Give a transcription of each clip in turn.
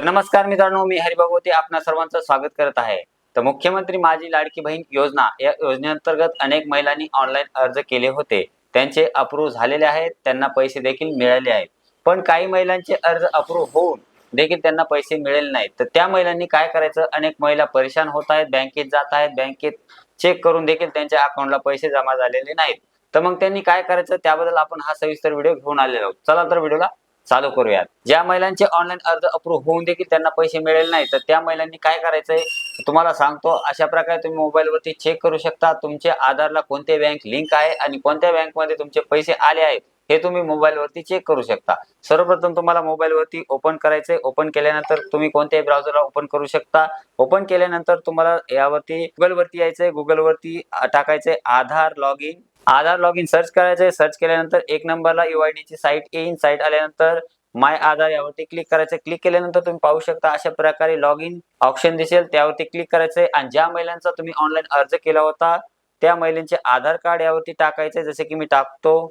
तर नमस्कार मित्रांनो मी हरिभागवती. आपणा सर्वांचं स्वागत करत आहे. तर मुख्यमंत्री माझी लाडकी बहीण योजना या योजनेअंतर्गत अनेक महिलांनी ऑनलाईन अर्ज केले होते. त्यांचे अप्रूव्ह झालेले आहेत. त्यांना पैसे देखील मिळाले आहेत. पण काही महिलांचे अर्ज अप्रूव्ह होऊन देखील त्यांना पैसे मिळेल नाहीत. तर त्या महिलांनी काय करायचं? अनेक महिला परेशान होत आहेत बँकेत जात आहेत बँकेत चेक करून देखील त्यांच्या अकाउंटला पैसे जमा झालेले नाहीत. तर मग त्यांनी काय करायचं? त्याबद्दल आपण हा सविस्तर व्हिडिओ घेऊन आलेलो आहोत. चला तर व्हिडिओला चालू करूयात. ज्या महिलांचे ऑनलाईन अर्ज अप्रूव्ह होऊन देखील त्यांना पैसे मिळेल नाही तर त्या महिलांनी काय करायचंय? तुम्हाला सांगतो अशा प्रकारे तुम्ही मोबाईलवरती चेक करू शकता. तुमच्या आधारला कोणते बँक लिंक आहे आणि कोणत्या बँकमध्ये तुमचे पैसे आले आहेत हे तुम्ही मोबाईलवरती चेक करू शकता. सर्वप्रथम तुम्हाला मोबाईलवरती ओपन करायचंय. ओपन केल्यानंतर तुम्ही कोणत्याही ब्राउझरला ओपन करू शकता. ओपन केल्यानंतर तुम्हाला यावरती गुगलवरती यायचंय. गुगलवरती टाकायचंय Aadhaar log in Aadhaar log in search करायचंय. सर्च केल्यानंतर एक नंबरला युआयडी ची साईट येईन. साईट आल्यानंतर माय आधार यावरती क्लिक करायचं क्लिक केल्यानंतर तुम्ही पाहू शकता अशा प्रकारे लॉग इन ऑप्शन दिसेल. त्यावरती क्लिक करायचंय. आणि ज्या महिलांचा तुम्ही ऑनलाईन अर्ज केला होता त्या महिलांचे आधार कार्ड यावरती टाकायचंय. जसे की मी टाकतो.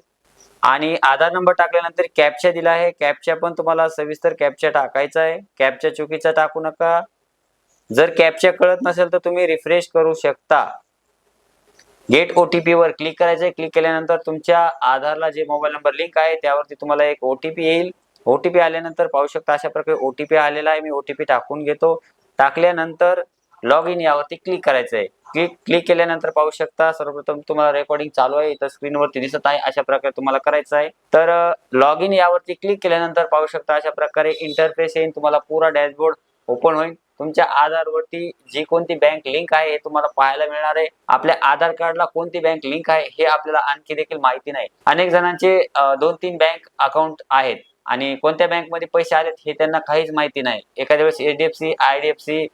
आणि आधार नंबर टाकल्यानंतर कॅपचा दिला आहे. कॅपचा पण तुम्हाला सविस्तर कॅपचा टाकायचा आहे कॅपचा चुकीचा टाकू नका. जर कॅपचा कळत नसेल तर तुम्ही रिफ्रेश करू शकता. गेट ओटीपी वर क्लिक करायचंय क्लिक केल्यानंतर तुमच्या आधारला जे मोबाईल नंबर लिंक आहे त्यावरती तुम्हाला एक ओटीपी येईल. ओटीपी आल्यानंतर पाहू शकता अशा प्रकारे ओटीपी आलेला आहे. मी ओटीपी टाकून घेतो. टाकल्यानंतर लॉग इन यावरती क्लिक करायचंय क्लिक क्लिक केल्यानंतर पाहू शकता सर्वप्रथम तुम्हाला रेकॉर्डिंग चालू आहे. इथं स्क्रीनवरती दिसत आहे. अशा प्रकारे तुम्हाला करायचं आहे. तर लॉग इन यावरती क्लिक केल्यानंतर पाहू शकता अशा प्रकारे इंटरफेस येईल तुम्हाला पुरा डॅशबोर्ड ओपन होईल. तुमच्या आधारवरती जी कोणती बँक लिंक आहे हे तुम्हाला पाहायला मिळणार आहे. आपल्या आधार कार्डला कोणती बँक लिंक आहे हे आपल्याला आणखी देखील माहिती नाही. अनेक जणांचे दोन तीन बँक अकाउंट आहेत आणि कोणत्या बँकमध्ये पैसे आलेत हे त्यांना काहीच माहिती नाही. एखाद्या वेळेस एचडीएफसी सी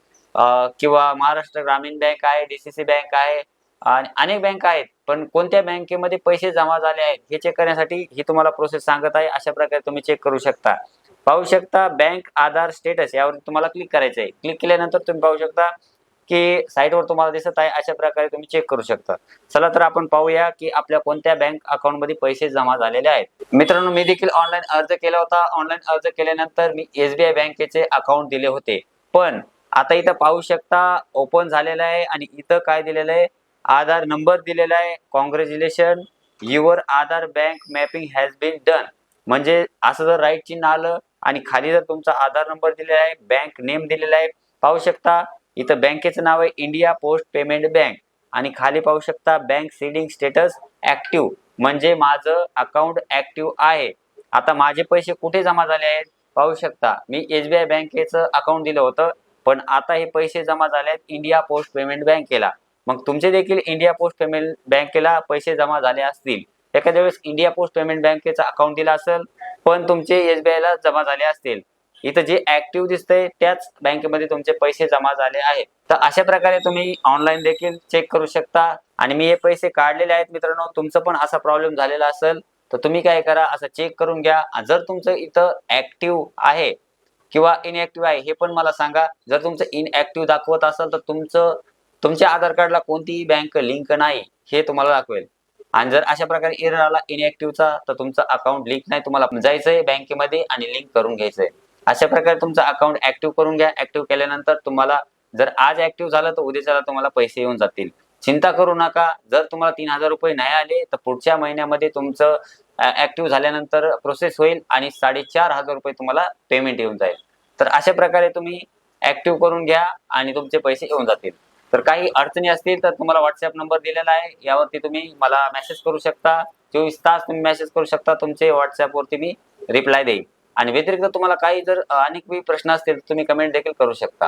किंवा महाराष्ट्र ग्रामीण बँक आहे डीसीसी बँक आहे आणि अनेक बँक आहेत. पण कोणत्या बँकेमध्ये पैसे जमा झाले आहेत हे चेक करण्यासाठी ही तुम्हाला प्रोसेस सांगत आहे. अशा प्रकारे तुम्ही चेक करू शकता. पाहू शकता बँक आधार स्टेटस यावर तुम्हाला क्लिक करायचं आहे क्लिक केल्यानंतर तुम्ही पाहू शकता की साईटवर तुम्हाला दिसत आहे अशा प्रकारे तुम्ही चेक करू शकता. चला तर आपण पाहूया की आपल्या कोणत्या बँक अकाउंटमध्ये पैसे जमा झालेले आहेत. मित्रांनो मी देखील ऑनलाईन अर्ज केला होता. ऑनलाईन अर्ज केल्यानंतर मी एसबीआय बँकेचे अकाउंट दिले होते. पण आता इथं पाहू शकता ओपन झालेलं आहे आणि इथं काय दिलेलं आहे? आधार नंबर दिलेला आहे. Congratulation your Aadhaar bank mapping has been done म्हणजे असं जर राईट चिन्ह आलं आणि खाली जर तुमचा आधार नंबर दिलेला आहे बँक नेम दिलेला आहे पाहू शकता इथं बँकेचं नाव आहे इंडिया पोस्ट पेमेंट बँक आणि खाली पाहू शकता बँक सीडिंग स्टेटस ऍक्टिव्ह म्हणजे माझं अकाउंट ऍक्टिव्ह आहे. आता माझे पैसे कुठे जमा झाले आहेत? पाहू शकता. मी एसबीआय बँकेचं अकाउंट दिलं होतं पण आता हे पैसे जमा झाले आहेत इंडिया पोस्ट पेमेंट बँकेला मग तुमचे देखील इंडिया पोस्ट पेमेंट बँकेला पैसे जमा झाले असतील. एखाद्या वेळेस इंडिया पोस्ट पेमेंट बँकेचा अकाउंट दिला असेल पण तुमचे एसबीआय ला जमा झाले असतील. इथं जे ऍक्टिव्ह दिसतंय त्याच बँकेमध्ये तुमचे पैसे जमा झाले आहेत तर अशा प्रकारे तुम्ही ऑनलाईन देखील चेक करू शकता. आणि मी हे पैसे काढलेले आहेत मित्रांनो तुमचं पण असा प्रॉब्लेम झालेला असेल तर तुम्ही काय करा असं चेक करून घ्या. जर तुमचं इथं ऍक्टिव्ह आहे किंवा इनएक्टिव्ह आहे हे पण मला सांगा. जर तुमचं इनएक्टिव्ह दाखवत असेल तर तुमचं तुमच्या आधार कार्डला कोणतीही बँक लिंक नाही हे तुम्हाला दाखवेल. आणि जर अशा प्रकारे एरर आला इनएक्टिव्हचा तर तुमचं अकाउंट लिंक नाही. तुम्हाला जायचंय बँकेमध्ये आणि लिंक करून घ्यायचंय. अशा प्रकारे तुमचं अकाउंट ऍक्टिव्ह करून घ्या. ऍक्टिव्ह केल्यानंतर तुम्हाला जर आज ऍक्टिव्ह झालं तर उद्याच्याला तुम्हाला पैसे येऊन जातील. चिंता करू नका. जर तुम्हाला तीन हजार रुपये नाही आले तर पुढच्या महिन्यामध्ये तुमचं ऍक्टिव्ह झाल्यानंतर प्रोसेस होईल आणि साडेचार हजार रुपये तुम्हाला पेमेंट येऊन जाईल. तर अशा प्रकारे तुम्ही ऍक्टिव्ह करून घ्या आणि तुमचे पैसे येऊन जातील. तर काही अडचणी असतील तर तुम्हाला व्हॉट्सअप नंबर दिलेला आहे. यावरती तुम्ही मला मेसेज करू शकता. चोवीस तास तुम्ही मेसेज करू शकता. तुमचे व्हॉट्सअपवरती मी रिप्लाय देईल. आणि व्यतिरिक्त तुम्हाला काही जर अनेक प्रश्न असतील तर तुम्ही कमेंट देखील करू शकता.